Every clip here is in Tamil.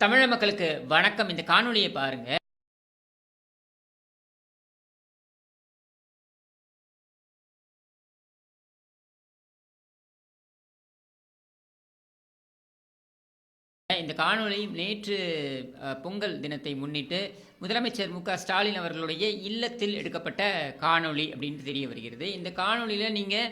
தமிழ மக்களுக்கு வணக்கம். இந்த காணொலியை பாருங்க. இந்த காணொலி நேற்று அஹ், பொங்கல் தினத்தை முன்னிட்டு முதலமைச்சர் மு க ஸ்டாலின் அவர்களுடைய இல்லத்தில் எடுக்கப்பட்ட காணொளி அப்படின்னு தெரிய வருகிறது. இந்த காணொலியில் நீங்கள்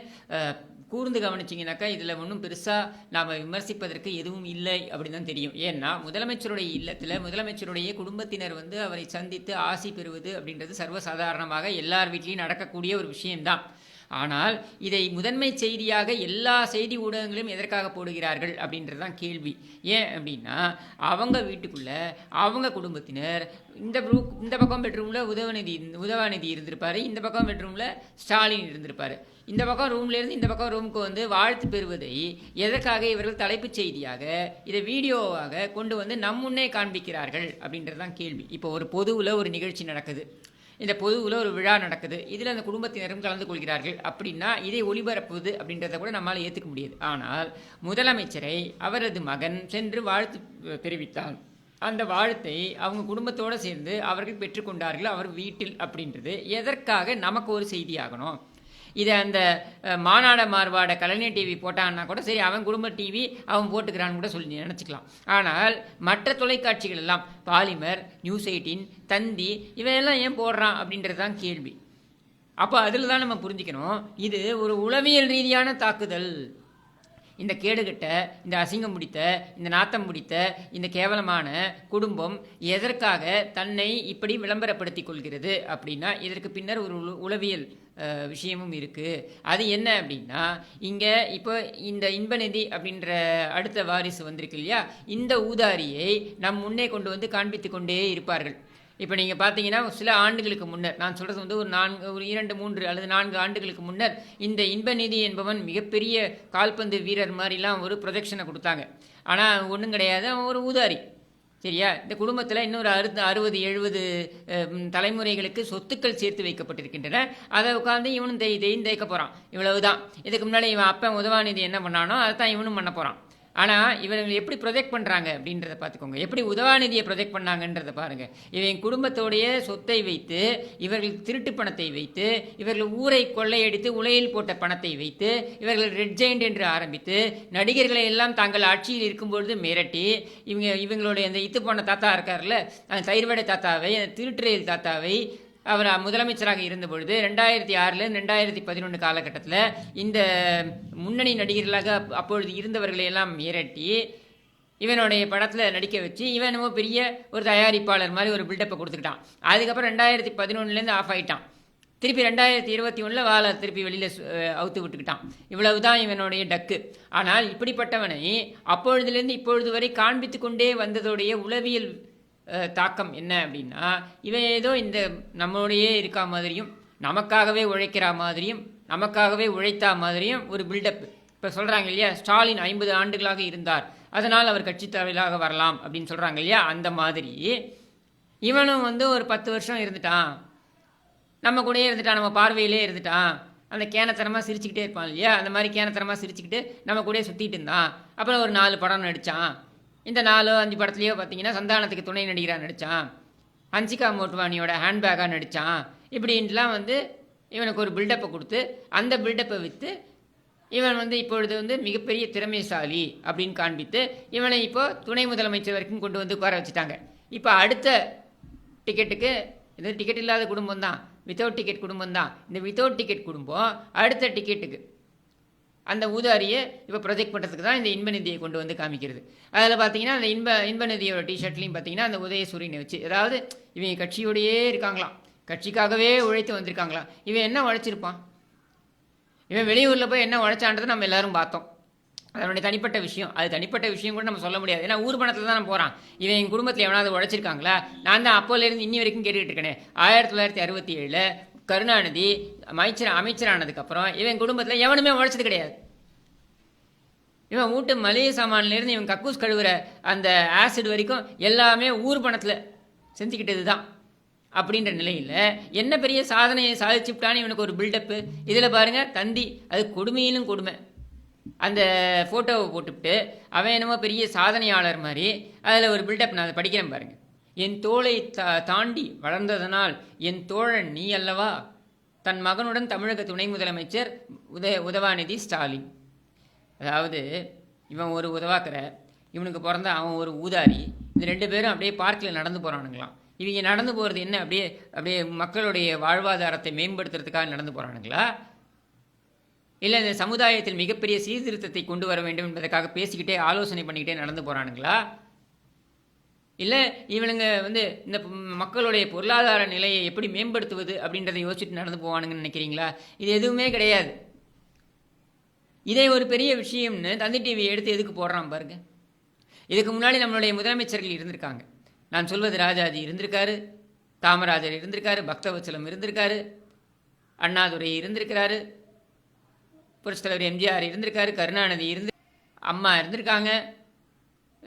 கூர்ந்து கவனிச்சிங்கனாக்கா இதில் ஒன்றும் பெருசாக நாம் விமர்சிப்பதற்கு எதுவும் இல்லை அப்படின்னு தான் தெரியும். ஏன்னா முதலமைச்சருடைய இல்லத்தில் முதலமைச்சருடைய குடும்பத்தினர் வந்து அவரை சந்தித்து ஆசி பெறுவது அப்படின்றது சர்வசாதாரணமாக எல்லார் வீட்லேயும் நடக்கக்கூடிய ஒரு விஷயம்தான். ஆனால் இதை முதன்மை செய்தியாக எல்லா செய்தி ஊடகங்களும் எதற்காக போடுகிறார்கள் அப்படின்றது தான் கேள்வி. ஏன் அப்படின்னா அவங்க வீட்டுக்குள்ள அவங்க குடும்பத்தினர் இந்த ரூ இந்த பக்கம் பெட்ரூமில் உதவநிதி உதவாநிதி இருந்திருப்பார் இந்த பக்கம் பெட்ரூமில் ஸ்டாலின் இருந்திருப்பார். இந்த பக்கம் ரூம்லேருந்து இந்த பக்கம் ரூமுக்கு வந்து வாழ்த்து பெறுவதை எதற்காக இவர்கள் தலைப்புச் செய்தியாக இதை வீடியோவாக கொண்டு வந்து நம் முன்னே காண்பிக்கிறார்கள் அப்படின்றது தான் கேள்வி. இப்போ ஒரு பொதுவில் ஒரு நிகழ்ச்சி நடக்குது. இந்த பொதுவில் ஒரு விழா நடக்குது. இதில் அந்த குடும்பத்தினரும் கலந்து கொள்கிறார்கள். அப்படின்னா இதை ஒளிபரப்புவது அப்படின்றத கூட நம்மால் ஏற்றுக்க முடியாது. ஆனால் முதலமைச்சரை அவரது மகன் சென்று வாழ்த்து தெரிவித்தார். அந்த வாழ்த்தை அவங்க குடும்பத்தோடு சேர்ந்து அவர்கள் பெற்றுக்கொண்டார்கள் அவர் வீட்டில் அப்படின்றது. எதற்காக நமக்கு ஒரு செய்தியாகணும்? இதை அந்த மாநாட மாறுபாட மார்வாட கலைஞர் டிவி போட்டான்னா கூட சரி அவன் குடும்ப டிவி அவன் போட்டுக்கிறான்னு கூட சொல்லி நினச்சிக்கலாம். ஆனால் மற்ற தொலைக்காட்சிகள் எல்லாம் பாலிமர் நியூஸ் எயிட்டீன் தந்தி இவையெல்லாம் ஏன் போடுறான் அப்படின்றது தான் கேள்வி. அப்போ அதில் தான் நம்ம புரிஞ்சுக்கணும் இது ஒரு உளவியல் ரீதியான தாக்குதல். இந்த கேடுகட்ட இந்த அசிங்கம் முடித்த இந்த நாத்தம் முடித்த இந்த கேவலமான குடும்பம் எதற்காக தன்னை இப்படி விளம்பரப்படுத்தி கொள்கிறது அப்படின்னா இதற்கு பின்னர் ஒரு உளவியல் விஷயமும் இருக்குது அது என்ன அப்படின்னா இங்கே இப்போ இந்த இன்பநிதி அப்படின்ற அடுத்த வாரிசு வந்திருக்கு இல்லையா? இந்த ஊதாரியை நம் முன்னே கொண்டு வந்து காண்பித்து கொண்டே இருப்பார்கள். இப்போ நீங்கள் பார்த்தீங்கன்னா சில ஆண்டுகளுக்கு முன்னர் நான் சொல்கிறது வந்து ஒரு நான்கு ஒரு இரண்டு மூன்று அல்லது நான்கு ஆண்டுகளுக்கு முன்னர் இந்த இன்பநிதி என்பவன் மிகப்பெரிய கால்பந்து வீரர் மாதிரிலாம் ஒரு ப்ரொஜெக்ஷனை கொடுத்தாங்க. ஆனால் ஒன்றும் கிடையாது. அவன் ஒரு ஊதாரி. சரியா? இந்த குடும்பத்தில் இன்னொரு அறுபது அறுபது எழுபது தலைமுறைகளுக்கு சொத்துக்கள் சேர்த்து வைக்கப்பட்டிருக்கின்றன. அதை உட்காந்து இவனும் தேய் தேய்ன்னு தேய்க்க போகிறான் இவ்வளவுதான். இதுக்கு முன்னாடி இவன் அப்பன் உதவாநிதி என்ன பண்ணானோ அதை தான் இவனும் பண்ண போகிறான் ஆனால் இவர்கள் எப்படி ப்ரொஜெக்ட் பண்ணுறாங்க அப்படின்றத பார்த்துக்கோங்க. எப்படி உதவாநிதியை ப்ரொஜெக்ட் பண்ணாங்கன்றத பாருங்கள் இவன் குடும்பத்தோடைய சொத்தை வைத்து இவர்கள் திருட்டு பணத்தை வைத்து இவர்கள் ஊரை கொள்ளையடித்து உலையில் போட்ட பணத்தை வைத்து இவர்கள் ரெட் ஜெயின்ட் என்று ஆரம்பித்து நடிகர்களை எல்லாம் தாங்கள் ஆட்சியில் இருக்கும்பொழுது மிரட்டி இவங்க இவங்களுடைய அந்த இத்து போன தாத்தா இருக்கார்ல அந்த தயிர்வடை தாத்தாவை அந்த திருட்டுறையில் தாத்தாவை அவர் முதலமைச்சராக இருந்த பொழுது ரெண்டாயிரத்தி ஆறுலேருந்து ரெண்டாயிரத்தி பதினொன்று காலகட்டத்தில் இந்த முன்னணி நடிகர்களாக அப்பொழுது இருந்தவர்களை எல்லாம் மிரட்டி இவனுடைய படத்தில் நடிக்க வச்சு இவன் என்னமோ பெரிய ஒரு தயாரிப்பாளர் மாதிரி ஒரு பில்டப்பை கொடுத்துக்கிட்டான். அதுக்கப்புறம் ரெண்டாயிரத்தி பதினொன்றுலேருந்து ஆஃப் ஆகிட்டான் திருப்பி ரெண்டாயிரத்தி இருபத்தி ஒன்றில் வாழை திருப்பி வெளியில் அவுத்து விட்டுக்கிட்டான். இவ்வளவு தான் இவனுடைய டக்கு ஆனால் இப்படிப்பட்டவனை அப்பொழுதுலேருந்து இப்பொழுது வரை காண்பித்து கொண்டே வந்ததோடைய உளவியல் தாக்கம் என்ன அப்படின்னா இவன் ஏதோ இந்த நம்மளோடையே இருக்கா மாதிரியும் நமக்காகவே உழைக்கிறா மாதிரியும் நமக்காகவே உழைத்தா மாதிரியும் ஒரு பில்டப் இப்போ சொல்கிறாங்க இல்லையா ஸ்டாலின் ஐம்பது ஆண்டுகளாக இருந்தார் அதனால் அவர் கட்சி தலைவராக வரலாம் அப்படின்னு சொல்கிறாங்க இல்லையா அந்த மாதிரி. இவனும் வந்து ஒரு பத்து வருஷம் இருந்துட்டான். நம்ம கூடயே இருந்துட்டான் நம்ம பார்வையிலே இருந்துட்டான். அந்த கேனத்தனமாக சிரிச்சுக்கிட்டே இருப்பான் இல்லையா அந்த மாதிரி கேனத்தனமாக சிரிச்சுக்கிட்டு நம்ம கூடயே சுற்றிட்டு இருந்தான். அப்புறம் ஒரு நாலு படம் நடித்தான் இந்த நாலோ அஞ்சு படத்துலையோ பார்த்தீங்கன்னா சந்தானத்துக்கு துணை நடிகராக நடித்தான் ஹன்சிகா மோட்வானியோட ஹேண்ட்பேக்காக நடித்தான் இப்படின்ட்டுலாம் வந்து இவனுக்கு ஒரு பில்டப்பை கொடுத்து அந்த பில்டப்பை விற்று இவன் வந்து இப்பொழுது வந்து மிகப்பெரிய திறமைசாலி அப்படின்னு காண்பித்து இவனை இப்போ துணை முதலமைச்சர் வரைக்கும் கொண்டு வந்து உட்கார வச்சுட்டாங்க. இப்போ அடுத்த டிக்கெட்டுக்கு இது டிக்கெட் இல்லாத குடும்பம் தான் வித்தவுட் டிக்கெட் குடும்பம் தான் இந்த வித்தவுட் டிக்கெட் குடும்பம் அடுத்த டிக்கெட்டுக்கு அந்த ஊதாரியை இப்போ ப்ரொஜெக்ட் பண்ணுறதுக்கு தான் இந்த இன்பநிதியை கொண்டு வந்து காமிக்கிறது. அதில் பார்த்தீங்கன்னா அந்த இன்ப இன்பநிதியோட டிஷர்ட்லையும் பார்த்தீங்கன்னா அந்த உதயசூரியனை வச்சு அதாவது இவங்க கட்சியோடையே இருக்காங்களாம். கட்சிக்காகவே உழைத்து வந்திருக்காங்களாம். இவன் என்ன உழைச்சிருப்பான்? இவன் வெளியூரில் போய் என்ன உழைச்சான்றதை நம்ம எல்லாரும் பார்த்தோம். அதனுடைய தனிப்பட்ட விஷயம். அது தனிப்பட்ட விஷயம் கூட நம்ம சொல்ல முடியாது. ஏன்னா ஊர் பணத்தில் தான் போகிறான் இவன் என் குடும்பத்தில் எவனாவது உழைச்சிருக்காங்களா? நான் தான் அப்போலேருந்து இன்னி வரைக்கும் கேட்டுக்கிட்டு இருக்கேனே. ஆயிரத்தி தொள்ளாயிரத்தி அறுபத்தி ஏழில் கருணாநிதி அமைச்சர் அமைச்சரானதுக்கப்புறம் இவன் குடும்பத்தில் எவனுமே உழைச்சது கிடையாது. இவன் வீட்டு மளிகை சாமான்லேருந்து இவன் கக்கூஸ் கழுவுற அந்த ஆசிட் வரைக்கும் எல்லாமே ஊர் பணத்தில் செஞ்சுக்கிட்டது தான் அப்படின்ற நிலையில் என்ன பெரிய சாதனையை சாதிச்சுட்டான்னு இவனுக்கு ஒரு பில்டப்பு இதில் பாருங்கள் தந்தி அது கொடுமையிலும் கொடுமை. அந்த ஃபோட்டோவை போட்டுவிட்டு அவன் என்னமோ பெரிய சாதனையாளர் மாதிரி அதில் ஒரு பில்டப் நான் அதை படிக்கிறேன் பாருங்கள் என் தோளை தா தாண்டி வளர்ந்ததனால் என் தோழன் நீ அல்லவா? தன் மகனுடன் தமிழக துணை முதலமைச்சர் உத உதவாநிதி ஸ்டாலின். அதாவது இவன் ஒரு உதவாக்கிற இவனுக்கு பிறந்த அவன் ஒரு ஊதாரி. இந்த ரெண்டு பேரும் அப்படியே பார்க்கில் நடந்து போகிறானுங்களாம் இவங்க நடந்து போகிறது என்ன? அப்படியே அப்படியே மக்களுடைய வாழ்வாதாரத்தை மேம்படுத்துறதுக்காக நடந்து போகிறானுங்களா இல்லை இந்த சமுதாயத்தில் மிகப்பெரிய சீர்திருத்தத்தை கொண்டு வர வேண்டும் என்பதற்காக பேசிக்கிட்டே ஆலோசனை பண்ணிக்கிட்டே நடந்து போகிறானுங்களா இல்லை இவனுங்க வந்து இந்த மக்களுடைய பொருளாதார நிலையை எப்படி மேம்படுத்துவது அப்படின்றத யோசிச்சுட்டு நடந்து போவானுங்கன்னு நினைக்கிறீங்களா? இது எதுவுமே கிடையாது. இதை ஒரு பெரிய விஷயம்னு தந்தி டிவி எடுத்து எதுக்கு போடுறான் பாருங்க. இதுக்கு முன்னாடி நம்மளுடைய முதலமைச்சர்கள் இருந்திருக்காங்க. நான் சொல்வது ராஜாஜி இருந்திருக்காரு காமராஜர் இருந்திருக்காரு பக்தவச்சலம் இருந்திருக்காரு அண்ணாதுரை இருந்திருக்கிறாரு புரட்சித் தலைவர் எம்ஜிஆர் இருந்திருக்காரு கருணாநிதி இருந்து அம்மா இருந்திருக்காங்க.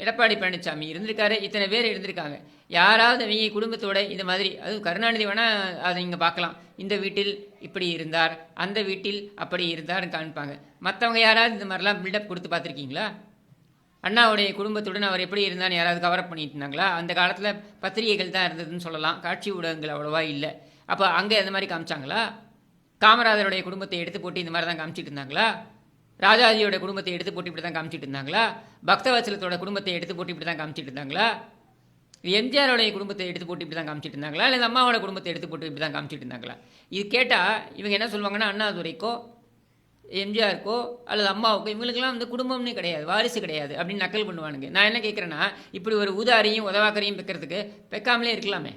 எடப்பாடி பழனிசாமி இருந்திருக்காரு இத்தனை பேர் இருந்திருக்காங்க. யாராவது அவங்க குடும்பத்தோட இந்த மாதிரி அதுவும் கருணாநிதி வேணால் அதை நீங்கள் பார்க்கலாம். இந்த வீட்டில் இப்படி இருந்தார் அந்த வீட்டில் அப்படி இருந்தார்னு காமிப்பாங்க. மற்றவங்க யாராவது இந்த மாதிரிலாம் பில்டப் கொடுத்து பார்த்துருக்கீங்களா? அண்ணாவுடைய குடும்பத்துடன் அவர் எப்படி இருந்தான்னு யாராவது கவரப் பண்ணிட்டு இருந்தாங்களா? அந்த காலத்தில் பத்திரிகைகள் தான் இருந்ததுன்னு சொல்லலாம். காட்சி ஊடகங்கள் அவ்வளோவா இல்லை. அப்போ அங்கே அந்த மாதிரி காமிச்சாங்களா? காமராஜருடைய குடும்பத்தை எடுத்து போட்டு இந்த மாதிரி தான் காமிச்சிட்டு இருந்தாங்களா? ராஜாஜியோட குடும்பத்தை எடுத்து போட்டு இப்படி தான் காமிச்சிட்டு இருந்தாங்களா? பக்தவச்சலத்தோட குடும்பத்தை எடுத்து போட்டு இப்படி தான் காமிச்சிட்டு இருந்தாங்களா? எம்ஜிஆரோடைய குடும்பத்தை எடுத்து போட்டு இப்படி தான் காமிச்சிட்டு இருந்தாங்களா? இல்லை அம்மாவோட குடும்பத்தை எடுத்து போட்டு இப்படி தான் காமிச்சிட்டு இருந்தாங்களா? இது கேட்டால் இவங்க என்ன சொல்லுவாங்கன்னா அண்ணாதுரைக்கோ எம்ஜிஆருக்கோ அல்லது அம்மாவுக்கோ இவங்களுக்கெல்லாம் வந்து குடும்பம்னே கிடையாது வாரிசு கிடையாது அப்படின்னு நக்கல் பண்ணுவானுங்க. நான் என்ன கேட்குறேன்னா இப்படி ஒரு ஊதாரியும் உதவாக்கரையும் பெக்கிறதுக்கு பெக்காமலே இருக்கலாமே.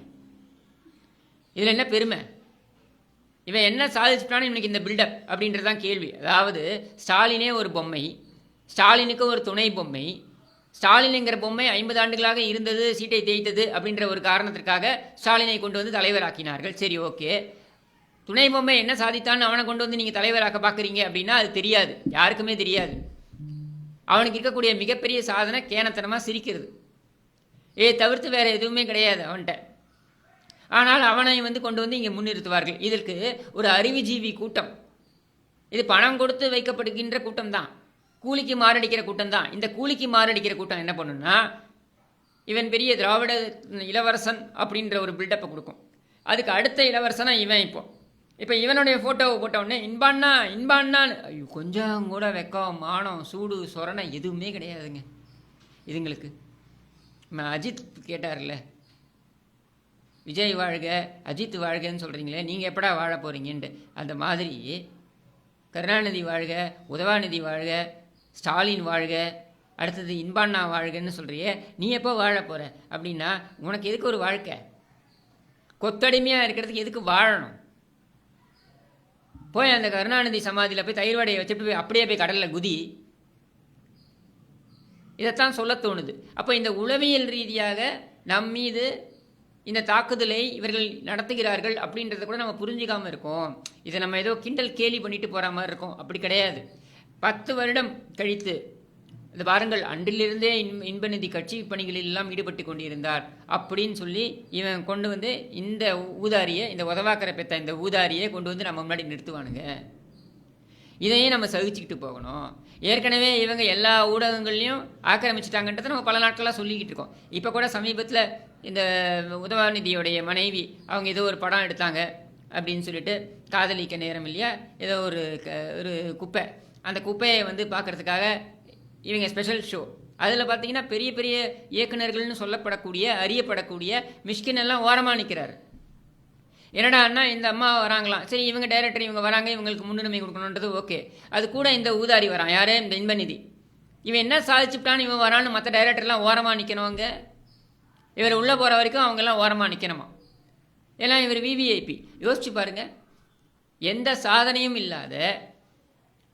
இதில் என்ன பெருமை? இவன் என்ன சாதிச்சுட்டான்னு இவனுக்கு இந்த பில்டப் அப்படின்றது தான் கேள்வி. அதாவது ஸ்டாலினே ஒரு பொம்மை ஸ்டாலினுக்கு ஒரு துணை பொம்மை ஸ்டாலினுங்கிற பொம்மை ஐம்பது ஆண்டுகளாக இருந்தது சீட்டை தேய்த்தது அப்படின்ற ஒரு காரணத்திற்காக ஸ்டாலினை கொண்டு வந்து தலைவராக்கினார்கள். சரி ஓகே. துணை பொம்மை என்ன சாதித்தான்னு அவனை கொண்டு வந்து நீங்கள் தலைவராக்க பார்க்குறீங்க அப்படின்னா அது தெரியாது. யாருக்குமே தெரியாது. அவனுக்கு இருக்கக்கூடிய மிகப்பெரிய சாதனை கேனத்தனமாக சிரிக்கிறது. ஏ தவிர்த்து வேறு எதுவுமே கிடையாது அவன்கிட்ட. ஆனால் அவனை வந்து கொண்டு வந்து இங்கே முன்னிறுத்துவார்கள். இதற்கு ஒரு அறிவுஜீவி கூட்டம். இது பணம் கொடுத்து வைக்கப்படுகின்ற கூட்டம் தான் கூலிக்கு மாரடிக்கிற கூட்டம் தான் இந்த கூலிக்கு மாரடிக்கிற கூட்டம் என்ன பண்ணுன்னா இவன் பெரிய திராவிட இளவரசன் அப்படின்ற ஒரு பில்டப்பை கொடுக்கும். அதுக்கு அடுத்த இளவரசனா இவன் இப்போ. இப்போ இவனுடைய ஃபோட்டோவை போட்ட உடனே இன்பான்னா இன்பான்னான்னு ஐயோ கொஞ்சம் கூட வெக்கம் மானம் சூடு சொரணை எதுவுமே கிடையாதுங்க. இதுங்களுக்கு. அஜித் கேட்டார்ல விஜய் வாழ்க அஜித் வாழ்கன்னு சொல்கிறீங்களே நீங்கள் எப்படா வாழ போகிறீங்கன்ட்டு அந்த மாதிரி கருணாநிதி வாழ்க உதவாநிதி வாழ்க ஸ்டாலின் வாழ்க அடுத்தது இன்பாண்ணா வாழ்கன்னு சொல்கிறியே நீ எப்போ வாழ போகிற அப்படின்னா உனக்கு எதுக்கு ஒரு வாழ்க்கை? கொத்தடிமையாக இருக்கிறதுக்கு எதுக்கு வாழணும்? போய் அந்த கருணாநிதி சமாதியில் போய் தயிர் வடையை வச்சுட்டு போய் அப்படியே போய் கடலில் குதி. இதைத்தான் சொல்ல தோணுது. அப்போ இந்த உளவியல் ரீதியாக நம் மீது இந்த தாக்குதலை இவர்கள் நடத்துகிறார்கள் அப்படின்றத கூட நம்ம புரிஞ்சிக்காமல் இருக்கோம். இதை நம்ம ஏதோ கிண்டல் கேலி பண்ணிட்டு போகிற மாதிரி இருக்கும். அப்படி கிடையாது. பத்து வருடம் கழித்து இந்த பாருங்கள் அன்றிலிருந்தே இன் இன்பநிதி கட்சி பணிகளில் எல்லாம் ஈடுபட்டு கொண்டிருந்தார். அப்படின்னு சொல்லி இவன் கொண்டு வந்து இந்த ஊதாரியை இந்த உதவாக்கரை பெத்த இந்த ஊதாரியை கொண்டு வந்து நம்ம முன்னாடி நிறுத்துவானுங்க. இதையும் நம்ம சகிச்சுக்கிட்டு போகணும். ஏற்கனவே இவங்க எல்லா ஊடகங்கள்லையும் ஆக்கிரமிச்சிட்டாங்கன்றதை நம்ம பல நாட்களாக சொல்லிக்கிட்டு இருக்கோம். இப்போ கூட சமீபத்தில் இந்த உதவாநிதியோடைய மனைவி அவங்க ஏதோ ஒரு படம் எடுத்தாங்க அப்படின்னு சொல்லிட்டு காதலிக்க நேரம் இல்லையா? ஏதோ ஒரு க- ஒரு குப்பை. அந்த குப்பையை வந்து பார்க்கறதுக்காக இவங்க ஸ்பெஷல் ஷோ அதில் பார்த்தீங்கன்னா பெரிய பெரிய இயக்குனர்கள்னு சொல்லப்படக்கூடிய அறியப்படக்கூடிய மிஷ்கின் எல்லாம் ஓரமாக நிற்கிறாரு என்னடா இந்த அம்மா வராங்களாம். சரி இவங்க டைரக்டர் இவங்க வராங்க இவங்களுக்கு முன்னுரிமை கொடுக்கணுன்றது ஓகே. அது கூட இந்த ஊதாரி வரான். யாரே? இந்த இன்பநிதி. இவன் என்ன சாதிச்சுட்டான்னு இவன் வரான்னு மற்ற டைரக்டர்லாம் ஓரமாக நிற்கணும் இவர் உள்ளே போகிற வரைக்கும் அவங்கெல்லாம் ஓரமாக நிற்கணுமா ஏன்னா இவர் விவிஐபி யோசிச்சு பாருங்க. எந்த சாதனையும் இல்லாத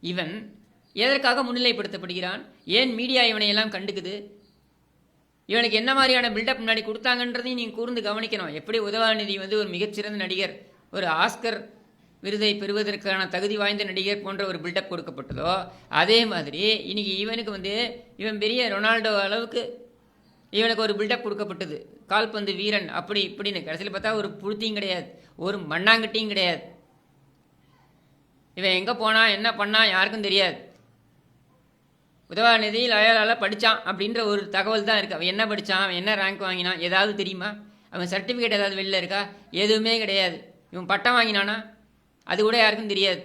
இவன் எதற்காக முன்னிலைப்படுத்தப்படுகிறான்? ஏன் மீடியா இவனையெல்லாம் கண்டுக்குது? இவனுக்கு என்ன மாதிரியான பில்டப் முன்னாடி கொடுத்தாங்கன்றதையும் நீங்கள் கூர்ந்து கவனிக்கணும். எப்படி உதவாநிதி வந்து ஒரு மிகச்சிறந்த நடிகர் ஒரு ஆஸ்கர் விருதை பெறுவதற்கான தகுதி வாய்ந்த நடிகர் போன்ற ஒரு பில்டப் கொடுக்கப்பட்டதோ அதே மாதிரி இன்னைக்கு இவனுக்கு வந்து இவன் பெரிய ரொனால்டோ அளவுக்கு இவனுக்கு ஒரு பில்டப் கொடுக்கப்பட்டது. கால்பந்து வீரன் அப்படி இப்படின்னு. கடைசியில் பார்த்தா ஒரு புழுத்தியும் கிடையாது. ஒரு மண்ணாங்கட்டியும் கிடையாது. இவன் எங்கே போனா என்ன பண்ணா யாருக்கும் தெரியாது. உதவாநிதி லயோலாவில் படித்தான் அப்படின்ற ஒரு தகவல் தான் இருக்குது அவன் என்ன படித்தான் அவன் என்ன ரேங்க் வாங்கினான்? ஏதாவது தெரியுமா? அவன் சர்டிஃபிகேட் ஏதாவது வெளில இருக்கா? எதுவுமே கிடையாது. இவன் பட்டம் வாங்கினானா? அது கூட யாருக்கும் தெரியாது.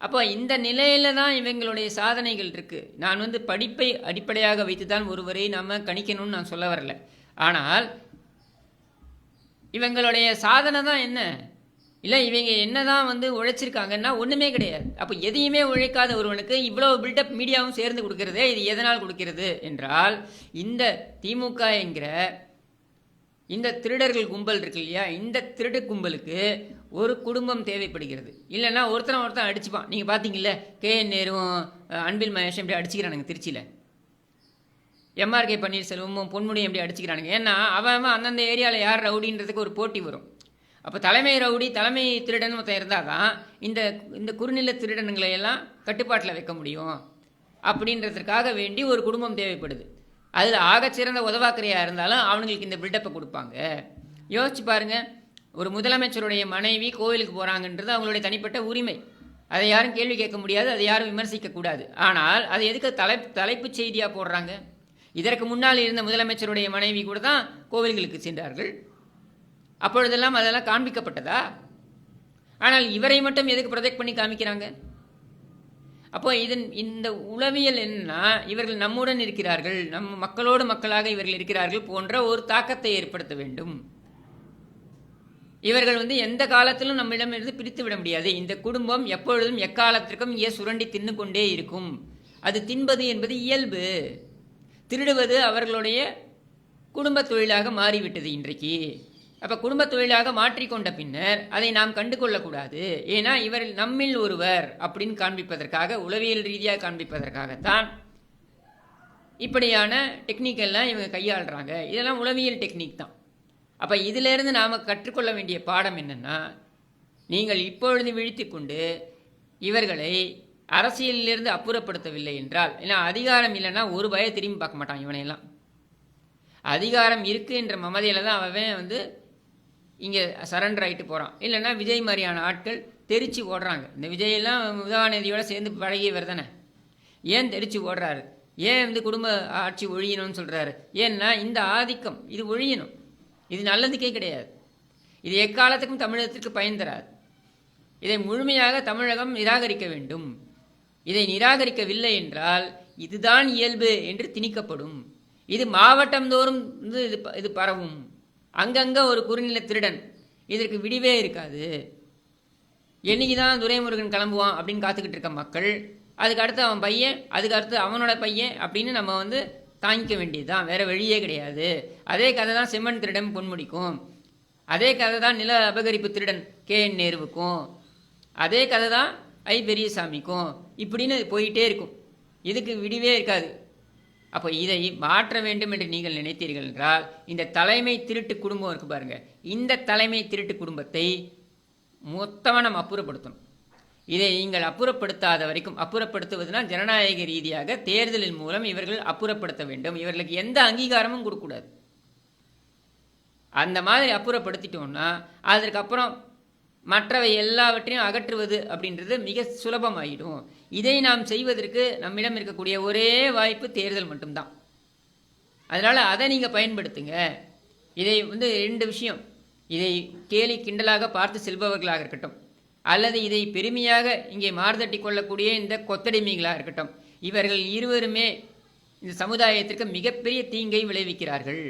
அப்போ இந்த நிலையில் தான் இவங்களுடைய சாதனைகள் இருக்குது நான் வந்து படிப்பை அடிப்படையாக வைத்து தான் ஒருவரை நாம் கணிக்கணும்னு நான் சொல்ல வரல. ஆனால் இவங்களுடைய சாதனை தான் என்ன? இல்லை இவங்க என்ன தான் வந்து உழைச்சிருக்காங்கன்னா ஒன்றுமே கிடையாது. அப்போ எதையுமே உழைக்காத ஒருவனுக்கு இவ்வளோ பில்டப் மீடியாவும் சேர்ந்து கொடுக்கறதே இது எதனால் கொடுக்கிறது? என்றால் இந்த திமுக என்கிற இந்த திருடர்கள் கும்பல் இருக்கு இல்லையா? இந்த திருடு கும்பலுக்கு ஒரு குடும்பம் தேவைப்படுகிறது. இல்லைன்னா ஒருத்தனை ஒருத்தன் அடிச்சுப்பான். நீங்கள் பார்த்தீங்கல்ல கே என் நேருவும் அன்பில் மகேஷும் இப்படி அடிச்சுக்கிறானுங்க திருச்சியில். எம்ஆர்கே பன்னீர்செல்வமும் பொன்முடியும் எப்படி அடிச்சுக்கிறானுங்க. ஏன்னா அவன் அவன் அந்தந்த ஏரியாவில் யார் ரவுடின்றதுக்கு ஒரு போட்டி வரும். அப்போ தலைமை ரவுடி தலைமை திருடன் ஒருத்தன் இருந்தால் தான் இந்த இந்த குறுநில திருடனுங்களை எல்லாம் கட்டுப்பாட்டில் வைக்க முடியும். அப்படின்றதுக்காக வேண்டி ஒரு குடும்பம் தேவைப்படுது. அதில் ஆகச்சிறந்த உதவாக்கரையாக இருந்தாலும் அவனுங்களுக்கு இந்த பில்டப்பை கொடுப்பாங்க. யோசிச்சு பாருங்க ஒரு முதலமைச்சருடைய மனைவி கோவிலுக்கு போகிறாங்கன்றது அவங்களுடைய தனிப்பட்ட உரிமை. அதை யாரும் கேள்வி கேட்க முடியாது அதை யாரும் விமர்சிக்கக்கூடாது ஆனால் அதை எதுக்கு தலை தலைப்புச் செய்தியாக போடுறாங்க? இதற்கு முன்னால் இருந்த முதலமைச்சருடைய மனைவி கூட தான் கோவில்களுக்கு சென்றார்கள். அப்பொழுதெல்லாம் அதெல்லாம் காண்பிக்கப்பட்டதா? ஆனால் இவரை மட்டும் எதுக்கு ப்ரொஜெக்ட் பண்ணி காமிக்கிறாங்க? அப்போ இதன் இந்த உளவியல் என்னன்னா இவர்கள் நம்முடன் இருக்கிறார்கள் நம் மக்களோடு மக்களாக இவர்கள் இருக்கிறார்கள் போன்ற ஒரு தாக்கத்தை ஏற்படுத்த வேண்டும். இவர்கள் வந்து எந்த காலத்திலும் நம்மிடமிருந்து பிரித்து விட முடியாது. இந்த குடும்பம் எப்பொழுதும் எக்காலத்திற்கும் இங்கே சுரண்டி தின்னு கொண்டே இருக்கும். அது தின்பது என்பது இயல்பு. திருடுவது அவர்களுடைய குடும்ப தொழிலாக மாறிவிட்டது இன்றைக்கு. அப்போ குடும்ப தொழிலாக மாற்றிக்கொண்ட பின்னர் அதை நாம் கண்டு கொள்ளக்கூடாது ஏன்னா இவர் நம்மில் ஒருவர் அப்படின்னு காண்பிப்பதற்காக உளவியல் ரீதியாக காண்பிப்பதற்காகத்தான் இப்படியான டெக்னிக்கெல்லாம் இவங்க கையாளுறாங்க. இதெல்லாம் உளவியல் டெக்னிக் தான். அப்போ இதிலிருந்து நாம் கற்றுக்கொள்ள வேண்டிய பாடம் என்னென்னா நீங்கள் இப்பொழுது விழித்து கொண்டு இவர்களை அரசியலிலிருந்து அப்புறப்படுத்தவில்லை என்றால் ஏன்னா அதிகாரம் இல்லைன்னா ஒரு பய திரும்பி பார்க்க மாட்டான் இவனையெல்லாம். அதிகாரம் இருக்குது என்ற மமதையில் தான் அவன் வந்து இங்கே சரண்டர் ஆகிட்டு போகிறான் இல்லைன்னா விஜய் மாதிரியான ஆட்கள் தெரிச்சு ஓடுறாங்க. இந்த விஜயெல்லாம் உதாநிதியோடு சேர்ந்து பழகியவர் தானே. ஏன் தெரிச்சு ஓடுறாரு? ஏன் வந்து குடும்ப ஆட்சி ஒழியணும்னு சொல்கிறாரு ஏன்னா இந்த ஆதிக்கம் இது ஒழியணும். இது நல்லதுக்கே கிடையாது. இது எக்காலத்துக்கும் தமிழகத்திற்கு பயன் தராது. இதை முழுமையாக தமிழகம் நிராகரிக்க வேண்டும். இதை நிராகரிக்கவில்லை என்றால் இதுதான் இயல்பு என்று திணிக்கப்படும். இது மாவட்டம்தோறும் வந்து இது ப- இது பரவும். அங்கங்கே ஒரு குறுநில திருடன். இதற்கு விடிவே இருக்காது. என்னைக்கு தான் துரைமுருகன் கிளம்புவான் அப்படின்னு காத்துக்கிட்டு இருக்க மக்கள் அதுக்கு அடுத்து அவன் பையன் அதுக்கு அடுத்து அவனோட பையன் அப்படின்னு நம்ம வந்து தாங்கிக்க வேண்டியதுதான். வேறு வழியே கிடையாது. அதே கதை தான் செம்மன் திருடன் பொன்முடிக்கும். அதே கதை தான் நில அபகரிப்பு திருடன் கே என் நேருவுக்கும். அதே கதை தான் ஐ பெரியசாமிக்கும். இப்படின்னு போயிட்டே இருக்கும். இதுக்கு விடிவே இருக்காது. அப்போ இதை மாற்ற வேண்டும் என்று நீங்கள் நினைத்தீர்கள் என்றால் இந்த தலைமை திருட்டு குடும்பம் இருக்கு பாருங்க. இந்த தலைமை திருட்டு குடும்பத்தை மொத்தமாக நம்ம அப்புறப்படுத்தணும். இதை நீங்கள் அப்புறப்படுத்தாத வரைக்கும் அப்புறப்படுத்துவதுனா ஜனநாயக ரீதியாக தேர்தலின் மூலம் இவர்கள் அப்புறப்படுத்த வேண்டும். இவர்களுக்கு எந்த அங்கீகாரமும் கொடுக்கக்கூடாது அந்த மாதிரி அப்புறப்படுத்திட்டோம்னா அதற்கப்புறம் மற்றவை எல்லாவற்றையும் அகற்றுவது அப்படின்றது மிக சுலபமாகிடும் இதை நாம் செய்வதற்கு நம்மிடம் இருக்கக்கூடிய ஒரே வாய்ப்பு தேர்தல் மட்டும்தான். அதனால் அதை நீங்கள் பயன்படுத்துங்க. இதை வந்து ரெண்டு விஷயம். இதை கேலி கிண்டலாக பார்த்து செல்பவர்களாக இருக்கட்டும். அல்லது இதை பெருமையாக இங்கே மார்தட்டி கொள்ளக்கூடிய இந்த கொத்தடிமைகளாக இருக்கட்டும். இவர்கள் இருவருமே இந்த சமுதாயத்திற்கு மிகப்பெரிய தீங்கை விளைவிக்கிறார்கள்.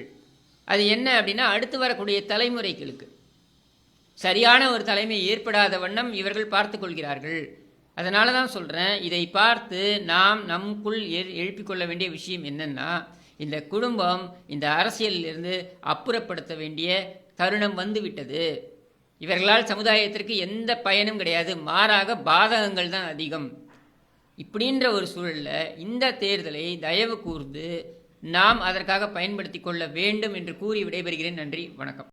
அது என்ன அப்படின்னா அடுத்து வரக்கூடிய தலைமுறைகளுக்கு. சரியான ஒரு தலைமை ஏற்படாத வண்ணம் இவர்கள் பார்த்து கொள்கிறார்கள். அதனால தான் சொல்கிறேன் இதை பார்த்து நாம் நமக்குள் எழுப்பிக் கொள்ள வேண்டிய விஷயம் என்னென்னா இந்த குடும்பம் இந்த அரசியலிலிருந்து அப்புறப்படுத்த வேண்டிய தருணம் வந்துவிட்டது. இவர்களால் சமுதாயத்திற்கு எந்த பயனும் கிடையாது மாறாக பாதகங்கள் தான் அதிகம். இப்படின்ற ஒரு சூழல்ல இந்த தேர்தலை தயவு கூர்ந்து நாம் அதற்காக பயன்படுத்தி கொள்ள வேண்டும் என்று கூறி விடைபெறுகிறேன். நன்றி வணக்கம்.